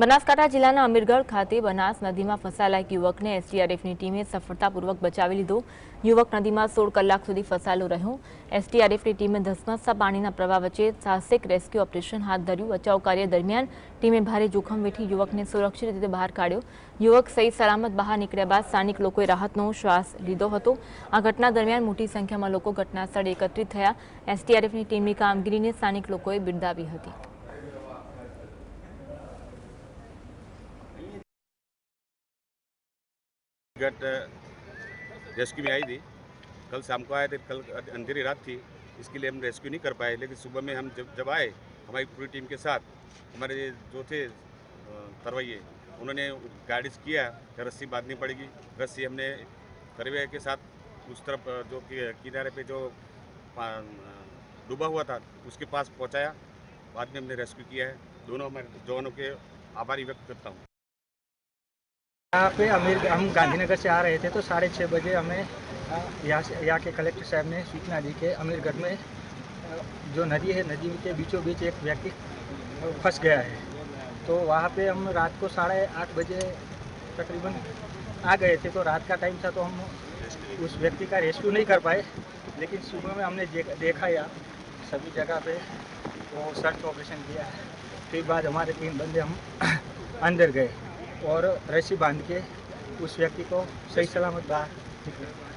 બનાસકાંઠા જિલ્લાના અમીરગઢ ખાતે બનાસ નદીમાં ફસાયેલા એક યુવકને એસડીઆરએફની ટીમે સફળતાપૂર્વક બચાવી લીધો યુવક નદીમાં સોળ કલાક સુધી ફસાયેલો રહ્યો એસડીઆરએફની ટીમે ધસમસતા પાણીના પ્રવાહ વચ્ચે સાહસિક રેસ્ક્યુ ઓપરેશન હાથ ધર્યું બચાવ કાર્ય દરમિયાન ટીમે ભારે જોખમ વેઠી યુવકને સુરક્ષિત રીતે બહાર કાઢ્યો યુવક સહી સલામત બહાર નીકળ્યા બાદ સ્થાનિક લોકોએ રાહતનો શ્વાસ લીધો હતો આ ઘટના દરમિયાન મોટી સંખ્યામાં લોકો ઘટના સ્થળે એકત્રિત થયા એસડીઆરએફની ટીમની કામગીરીને સ્થાનિક લોકોએ બિરદાવી હતી घट रेस्क्यू में आई थी। कल शाम को आए थे, कल अंधेरी रात थी, इसके लिए हम रेस्क्यू नहीं कर पाए, लेकिन सुबह में हम जब जब आए, हमारी पूरी टीम के साथ, हमारे जो थे तरवैये उन्होंने गाइडेंस किया, कि रस्सी बांधनी पड़ेगी। रस्सी हमने तरवैये के साथ उस तरफ़ जो किनारे पे जो डूबा हुआ था, उसके पास पहुँचाया। बाद में हमने रेस्क्यू किया है। दोनों हमारे जवानों के आभारी व्यक्त करता हूँ। यहाँ पे अमीर, हम गांधीनगर से आ रहे थे तो साढ़े छः बजे हमें यहाँ से, यहाँ के कलेक्टर साहब ने सूचना दी कि अमीरगढ़ में जो नदी है, नदी के बीचों बीच एक व्यक्ति फंस गया है। तो वहाँ पे हम रात को साढ़े आठ बजे तकरीबन आ गए थे तो रात का टाइम था तो हम उस व्यक्ति का रेस्क्यू नहीं कर पाए, लेकिन सुबह में हमने देखा या सभी जगह पे वो सर्च ऑपरेशन किया फिर बाद हमारे तीन बंदे हम अंदर गए। और रस्सी बाँध के उस व्यक्ति को सही सलामत बाहर निकले।